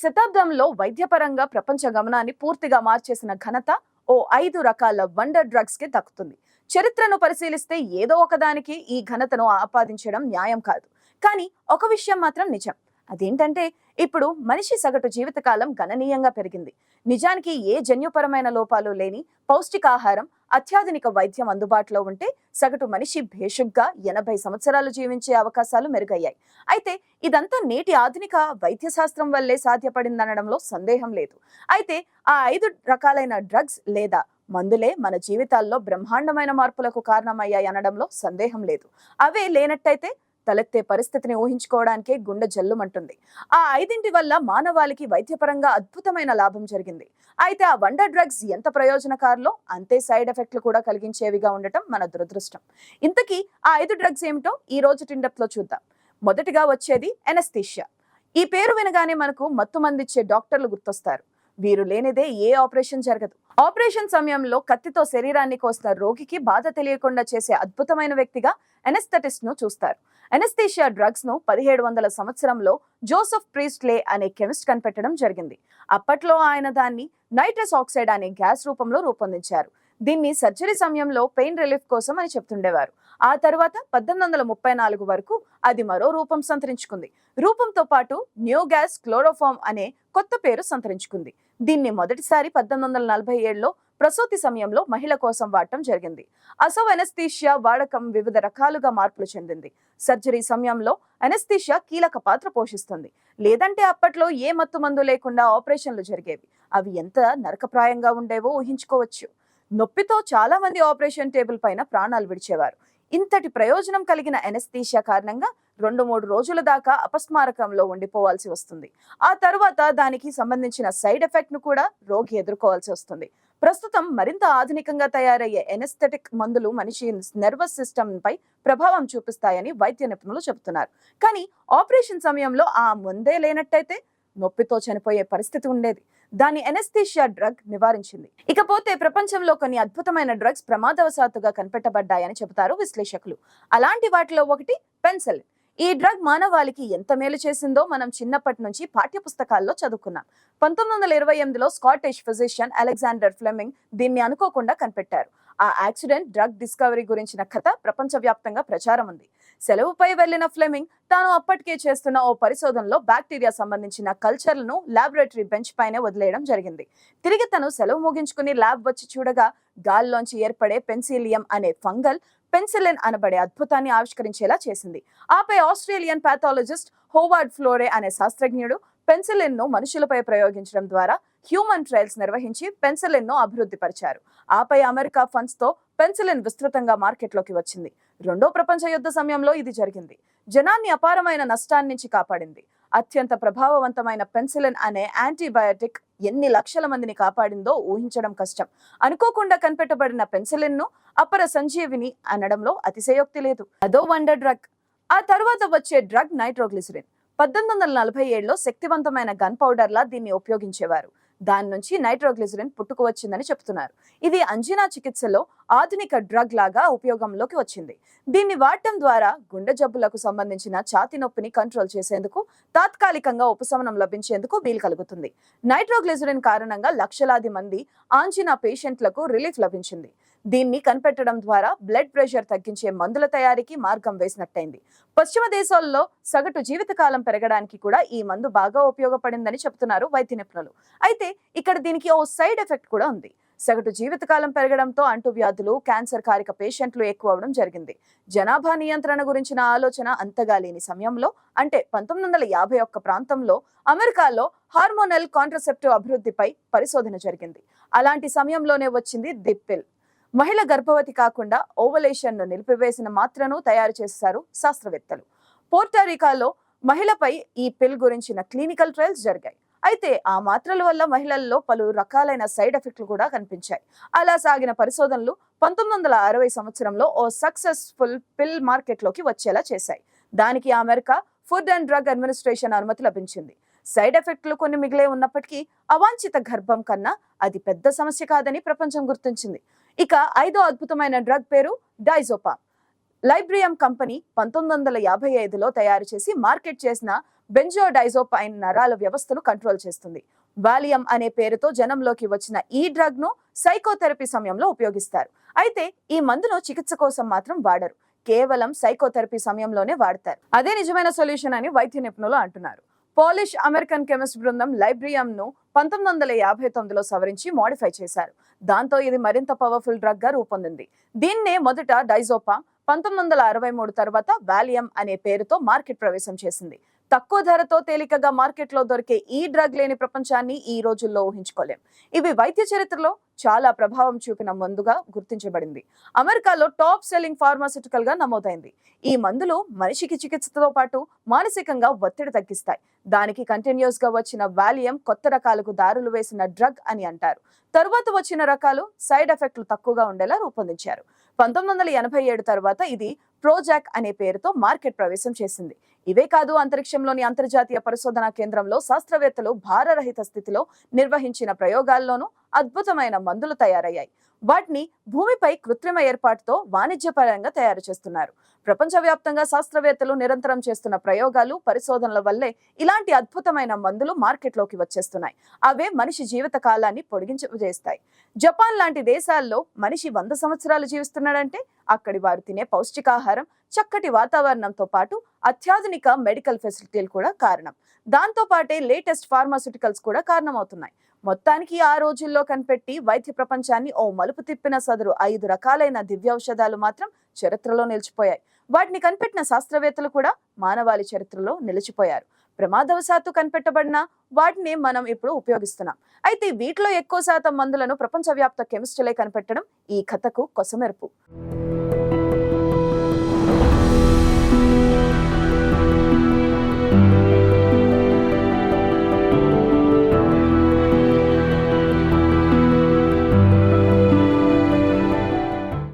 శతాబ్దంలో వైద్యపరంగా ప్రపంచ గమనాన్ని పూర్తిగా మార్చేసిన ఘనత ఓ ఐదు రకాల వండర్ డ్రగ్స్కి దక్కుతుంది. చరిత్రను పరిశీలిస్తే ఏదో ఒకదానికి ఈ ఘనతను ఆపాదించడం న్యాయం కాదు. కానీ ఒక విషయం మాత్రం నిజం. అదేంటంటే ఇప్పుడు మనిషి సగటు జీవితకాలం గణనీయంగా పెరిగింది. నిజానికి ఏ జన్యుపరమైన లోపాలు లేని పౌష్టికాహారం అత్యాధునిక వైద్యం అందుబాటులో ఉంటే సగటు మనిషి భేషుగ్గా ఎనభై సంవత్సరాలు జీవించే అవకాశాలు మెరుగయ్యాయి. అయితే ఇదంతా నేటి ఆధునిక వైద్య శాస్త్రం వల్లే సాధ్యపడిందనడంలో సందేహం లేదు. అయితే ఆ ఐదు రకాలైన డ్రగ్స్ లేదా మందులే మన జీవితాల్లో బ్రహ్మాండమైన మార్పులకు కారణమయ్యాయి అనడంలో సందేహం లేదు. అవే లేనట్టయితే తలెత్తే పరిస్థితిని ఊహించుకోవడానికే గుండె జల్లుమంటుంది. ఆ ఐదింటి వల్ల మానవాళికి వైద్యపరంగా అద్భుతమైన లాభం జరిగింది. అయితే ఆ వండర్ డ్రగ్స్ ఎంత ప్రయోజనకారులో అంతే సైడ్ ఎఫెక్ట్లు కూడా కలిగించేవిగా ఉండటం మన దురదృష్టం. ఇంతకీ ఆ ఐదు డ్రగ్స్ ఏమిటో ఈ రోజు టిండప్లో చూద్దాం. మొదటిగా వచ్చేది ఎనస్థీషియా. ఈ పేరు వినగానే మనకు మత్తు మందిచ్చే డాక్టర్లు గుర్తొస్తారు. వీరు లేనిదే ఏ ఆపరేషన్ జరగదు. ఆపరేషన్ సమయంలో కత్తితో శరీరాన్ని కోసిన రోగికి బాధ తెలియకుండా చేసే అద్భుతమైన వ్యక్తిగా ఎనస్థెటిస్ట్ను చూస్తారు. ఎనస్థీషియా డ్రగ్స్ను పదిహేడు వందల సంవత్సరంలో జోసెఫ్ ప్రీస్ట్లే అనే కెమిస్ట్ కనిపెట్టడం జరిగింది. అప్పట్లో ఆయన దాన్ని నైట్రస్ ఆక్సైడ్ అనే గ్యాస్ రూపంలో రూపొందించారు. దీన్ని సర్జరీ సమయంలో పెయిన్ రిలీఫ్ కోసం అని చెప్తుండేవారు. ఆ తర్వాత పద్దెనిమిది వందల ముప్పై నాలుగు వరకు అది మరో రూపం సంతరించుకుంది. రూపంతో పాటు న్యూ గ్యాస్ క్లోరోఫామ్ అనే కొత్త పేరు సంతరించుకుంది. దీన్ని మొదటిసారి పద్దెనిమిది వందల నలభై ఏడులో ప్రసూతి సమయంలో మహిళ కోసం వాడటం జరిగింది. అసో ఎనస్థీషియా వాడకం వివిధ రకాలుగా మార్పులు చెందింది. సర్జరీ సమయంలో ఎనస్థీషియా కీలక పాత్ర పోషిస్తుంది. లేదంటే అప్పట్లో ఏ మత్తు మందు లేకుండా ఆపరేషన్లు జరిగేవి. అవి ఎంత నరకప్రాయంగా ఉండేవో ఊహించుకోవచ్చు. నొప్పితో చాలా మంది ఆపరేషన్ టేబుల్ పైన ప్రాణాలు విడిచేవారు. ఇంతటి ప్రయోజనం కలిగిన ఎనస్థీషియా కారణంగా రెండు మూడు రోజుల దాకా అపస్మారకంలో ఉండిపోవాల్సి వస్తుంది. ఆ తర్వాత దానికి సంబంధించిన సైడ్ ఎఫెక్ట్ను కూడా రోగి ఎదుర్కోవాల్సి వస్తుంది. ప్రస్తుతం మరింత ఆధునికంగా తయారయ్యే ఎనస్థెటిక్ మందులు మనిషి నర్వస్ సిస్టమ్ పై ప్రభావం చూపిస్తాయని వైద్య నిపుణులు చెబుతున్నారు. కానీ ఆపరేషన్ సమయంలో ఆ ముందే లేనట్టయితే నొప్పితో చనిపోయే పరిస్థితి ఉండేది. దాని ఎనస్థీషియా డ్రగ్ నివారించింది. ఇకపోతే ప్రపంచంలో కొన్ని అద్భుతమైన డ్రగ్స్ ప్రమాదవశాత్తుగా కనిపెట్టబడ్డాయని చెబుతారు విశ్లేషకులు. అలాంటి వాటిలో ఒకటి పెన్సిల్ ఈ డ్రగ్ మానవాళికి ఎంత మేలు చేసిందో మనం చిన్నప్పటి నుంచి పాఠ్య పుస్తకాల్లో చదువుకున్నాం. పంతొమ్మిది వందల ఇరవై ఎనిమిదిలో స్కాటిష్ ఫిజిషియన్ అలెగ్జాండర్ ఫ్లెమింగ్ దీన్ని అనుకోకుండా కనిపెట్టారు. ఆ యాక్సిడెంట్ డ్రగ్ డిస్కవరీ గురించిన కథ ప్రపంచవ్యాప్తంగా ప్రచారం ఉంది. సెలవుపై వెళ్ళిన ఫ్లెమింగ్ తాను అప్పటికే చేస్తున్న ఓ పరిశోధనలో బ్యాక్టీరియా సంబంధించిన కల్చర్లను లాబొరేటరీ బెంచ్ పైనే వదిలేయడం జరిగింది. తిరిగి తను సెలవు ముగించుకుని ల్యాబ్ వచ్చి చూడగా గాల్లోంచి ఏర్పడే పెన్సిలియం అనే ఫంగల్ పెన్సిలిన్ అనబడే అద్భుతాన్ని ఆవిష్కరించేలా చేసింది. ఆపై ఆస్ట్రేలియన్ పాథాలజిస్ట్ హోవార్డ్ ఫ్లోరే అనే శాస్త్రజ్ఞుడు పెన్సిలిన్ను మనుషులపై ప్రయోగించడం ద్వారా హ్యూమన్ ట్రయల్స్ నిర్వహించి పెన్సిలిన్ను అభివృద్ధి పరిచారు ఆపై అమెరికా ఫండ్స్తో పెన్సిలిన్ విస్తృతంగా మార్కెట్లోకి వచ్చింది. రెండో ప్రపంచ యుద్ధ సమయంలో ఇది జరిగింది. జనాన్ని అపారమైన నష్టాన్ని నుంచి కాపాడింది. అత్యంత ప్రభావవంతమైన పెన్సిలిన్ అనే యాంటీబయాటిక్ ఎన్ని లక్షల మందిని కాపాడిందో ఊహించడం కష్టం. అనుకోకుండా కనిపెట్టబడిన పెన్సిలిన్ను అపర సంజీవిని అనడంలో అతిశయోక్తి లేదు. అదో వండర్ డ్రగ్. ఆ తర్వాత వచ్చే డ్రగ్ నైట్రోగ్లిసిరిన్. పద్దెనిమిది వందల నలభై ఏడులో శక్తివంతమైన గన్ పౌడర్లా దీన్ని ఉపయోగించేవారు. దాని నుంచి నైట్రోగ్లిజరిన్ పుట్టుకు వచ్చిందని చెప్తున్నారు. ఇది అంజనా చికిత్సలో ఆధునిక డ్రగ్ లాగా ఉపయోగంలోకి వచ్చింది. దీన్ని వాడటం ద్వారా గుండె జబ్బులకు సంబంధించిన ఛాతి నొప్పిని కంట్రోల్ చేసేందుకు తాత్కాలికంగా ఉపశమనం లభించేందుకు వీలు కలుగుతుంది. నైట్రోగ్లిజరిన్ కారణంగా లక్షలాది మంది ఆంజినా పేషెంట్లకు రిలీఫ్ లభించింది. దీన్ని కనిపెట్టడం ద్వారా బ్లడ్ ప్రెషర్ తగ్గించే మందుల తయారీకి మార్గం వేసినట్టయింది. పశ్చిమ దేశాల్లో సగటు జీవితకాలం పెరగడానికి కూడా ఈ మందు బాగా ఉపయోగపడిందని చెబుతున్నారు వైద్య నిపుణులు. అయితే ఇక్కడ దీనికి ఓ సైడ్ ఎఫెక్ట్ కూడా ఉంది. సగటు జీవితకాలం పెరగడంతో అంటువ్యాధులు క్యాన్సర్ కారిక పేషెంట్లు ఎక్కువ అవడం జరిగింది. జనాభా నియంత్రణ గురించిన ఆలోచన అంతగా లేని సమయంలో అంటే పంతొమ్మిది వందల యాభై ఒక్క ప్రాంతంలో అమెరికాలో హార్మోనల్ కాంట్రసెప్టివ్ అభివృద్ధిపై పరిశోధన జరిగింది. అలాంటి సమయంలోనే వచ్చింది దిప్పిల్ మహిళ గర్భవతి కాకుండా ఓవలేషన్ను నిలిపివేసిన మాత్రను తయారు చేశారు శాస్త్రవేత్తలు. పోర్టారికాలో మహిళపై ఈ పిల్ గురించిన క్లినికల్ ట్రయల్స్ జరిగాయి. అయితే ఆ మాత్రల వల్ల మహిళల్లో పలు రకాలైన సైడ్ ఎఫెక్ట్లు కూడా కనిపించాయి. అలా సాగిన పరిశోధనలు పంతొమ్మిది వందల అరవై సంవత్సరంలో ఓ సక్సెస్ఫుల్ పిల్ మార్కెట్లోకి వచ్చేలా చేశాయి. దానికి America food and drug administration అనుమతి లభించింది. సైడ్ ఎఫెక్ట్లు కొన్ని మిగిలే ఉన్నప్పటికీ అవాంఛిత గర్భం కన్నా అది పెద్ద సమస్య కాదని ప్రపంచం గుర్తించింది. ఇక ఐదో అద్భుతమైన డ్రగ్ పేరు డైజోపా లైబ్రియం కంపెనీ పంతొమ్మిది వందల యాభై ఐదులో తయారు చేసి మార్కెట్ చేసిన బెంజోడైజోపైన్ నరాల వ్యవస్థను కంట్రోల్ చేస్తుంది. వాలియం అనే పేరుతో జనంలోకి వచ్చిన ఈ డ్రగ్ను సైకోథెరపీ సమయంలో ఉపయోగిస్తారు. అయితే ఈ మందును చికిత్స కోసం మాత్రం వాడరు. కేవలం సైకోథెరపీ సమయంలోనే వాడతారు. అదే నిజమైన సొల్యూషన్ అని వైద్య నిపుణులు అంటున్నారు. పోలిష్ అమెరికన్ కెమిస్ట్ బృందం లైబ్రియంను పంతొమ్మిది వందల యాభై తొమ్మిదిలో సవరించి మోడిఫై చేశారు. దాంతో ఇది మరింత పవర్ఫుల్ డ్రగ్గా రూపొందింది. దీన్నే మొదట డైజోపా పంతొమ్మిది వందల అరవై మూడు తర్వాత వాలియం అనే పేరుతో మార్కెట్ ప్రవేశం చేసింది. తక్కువ ధరతో తేలికగా మార్కెట్లో దొరికే ఈ డ్రగ్ లేని ప్రపంచాన్ని ఈ రోజుల్లో ఊహించుకోలేం. ఇవి వైద్య చరిత్రలో చాలా ప్రభావం చూపిన మందుగా గుర్తించబడింది. అమెరికాలో టాప్ సెల్లింగ్ ఫార్మాసిటికల్గా నమోదైంది. ఈ మందులు మనిషికి చికిత్సతో పాటు మానసికంగా ఒత్తిడి తగ్గిస్తాయి. దానికి కంటిన్యూస్గా వచ్చిన వాలియం కొత్త రకాలకు దారులు వేసిన డ్రగ్ అని అంటారు. తరువాత వచ్చిన రకాలు సైడ్ ఎఫెక్ట్లు తక్కువగా ఉండేలా రూపొందించారు. పంతొమ్మిది వందల ఎనభై ఏడు తర్వాత ఇది ప్రోజాక్ అనే పేరుతో మార్కెట్ ప్రవేశం చేసింది. ఇవే కాదు అంతరిక్షంలోని అంతర్జాతీయ పరిశోధనా కేంద్రంలో శాస్త్రవేత్తలు భారరహిత స్థితిలో నిర్వహించిన ప్రయోగాల్లోనూ అద్భుతమైన మందులు తయారయ్యాయి. వాటిని భూమిపై కృత్రిమ ఏర్పాటుతో వాణిజ్యపరంగా తయారు చేస్తున్నారు. ప్రపంచవ్యాప్తంగా శాస్త్రవేత్తలు నిరంతరం చేస్తున్న ప్రయోగాలు పరిశోధనల వల్లే ఇలాంటి అద్భుతమైన మందులు మార్కెట్లోకి వచ్చేస్తున్నాయి. అవే మనిషి జీవిత కాలాన్ని పొడిగించేస్తాయి జపాన్ లాంటి దేశాల్లో మనిషి వంద సంవత్సరాలు జీవిస్తున్నాడంటే అక్కడి వారు తినే పౌష్టికాహారం చక్కటి వాతావరణంతో పాటు అత్యాధునిక మెడికల్ ఫెసిలిటీలు కూడా కారణం. దాంతో పాటే లేటెస్ట్ ఫార్మాస్యూటికల్స్ కూడా కారణమవుతున్నాయి. మొత్తానికి ఆ రోజుల్లో కనిపెట్టి వైద్య ప్రపంచాన్ని ఓ మలుపు తిప్పిన సదరు ఐదు రకాలైన దివ్యౌషధాలు మాత్రం చరిత్రలో నిలిచిపోయాయి. వాటిని కనిపెట్టిన శాస్త్రవేత్తలు కూడా మానవాళి చరిత్రలో నిలిచిపోయారు. ప్రమాదవశాత్తు కనిపెట్టబడిన వాటిని మనం ఇప్పుడు ఉపయోగిస్తున్నాం. అయితే వీటిలో ఎక్కువ శాతం మందులను ప్రపంచవ్యాప్త కెమిస్టులే కనిపెట్టడం ఈ కథకు కొసమెరుపు.